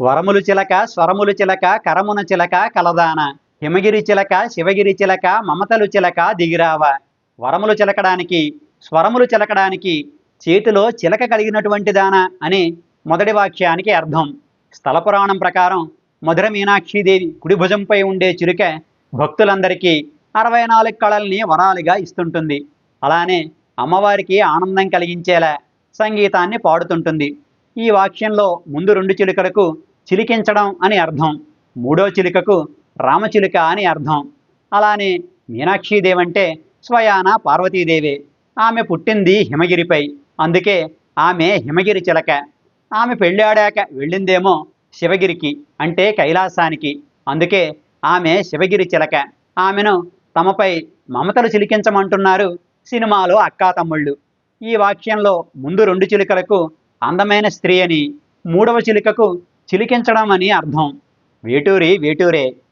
వరములు చిలక స్వరములు చిలక కరమున చిలక కలదాన. హిమగిరి చిలక శివగిరి చిలక మమతలు చిలక దిగిరావ. వరములు చిలకడానికి స్వరములు చిలకడానికి చేతిలో చిలక కలిగినటువంటి దాన అని మొదటి వాక్యానికి అర్థం. స్థల పురాణం ప్రకారం మధుర మీనాక్షిదేవి కుడి భుజంపై ఉండే చిలుక భక్తులందరికీ అరవై నాలుగు కళల్ని వరాలుగా ఇస్తుంటుంది. అలానే అమ్మవారికి ఆనందం కలిగించేలా సంగీతాన్ని పాడుతుంటుంది. ఈ వాక్యంలో ముందు రెండు చిలుకలకు చిలికించడం అని అర్థం. మూడో చిలుకకు రామచిలుక అని అర్థం. అలానే మీనాక్షీదేవి అంటే స్వయాన పార్వతీదేవే. ఆమె పుట్టింది హిమగిరిపై. అందుకే ఆమె హిమగిరి చిలక. ఆమె పెళ్ళాడాక వెళ్ళిందేమో శివగిరికి అంటే కైలాసానికి. అందుకే ఆమె శివగిరి చిలక. ఆమెను తమపై మమతలు చిలికించమంటున్నారు సినిమాలో అక్కా తమ్ముళ్ళు ఈ వాక్యంలో ముందు రెండు చిలుకలకు అందమైన స్త్రీ అని మూడవ చిలుకకు చిలికించడం అని అర్థం. వేటూరి వేటూరే.